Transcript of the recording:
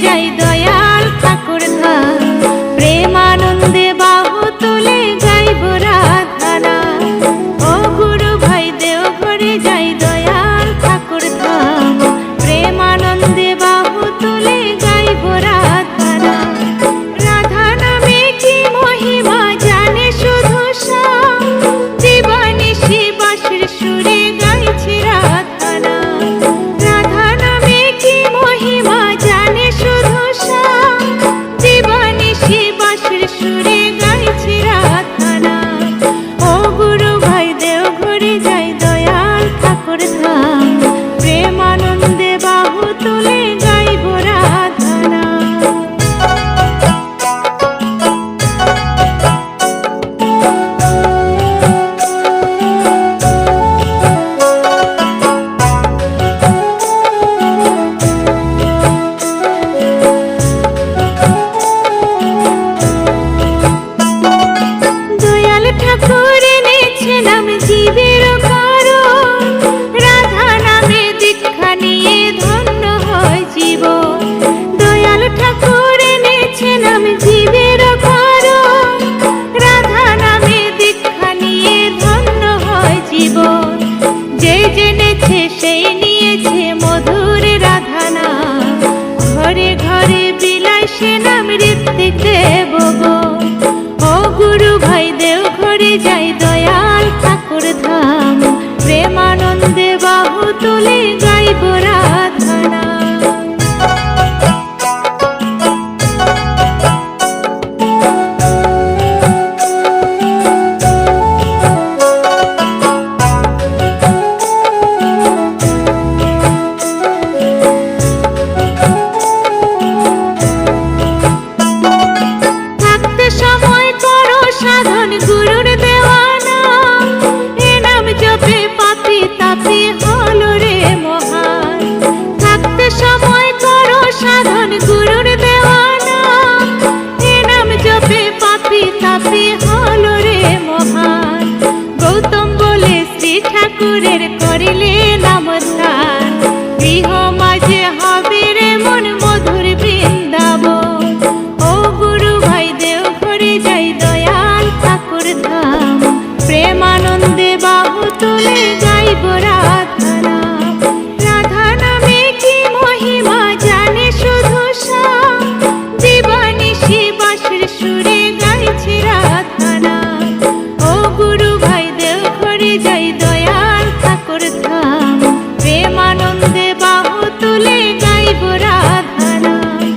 যাই হেসেই নিয়েছে মধুর রাধানা। ঘরে ঘরে বিলাই সেনা মৃত্যু দেব ও গুরু ভাই দেও ঘরে যাই দয়াল ঠাকুর ধাম। প্রেমানন্দে বাহু তুলে গাইব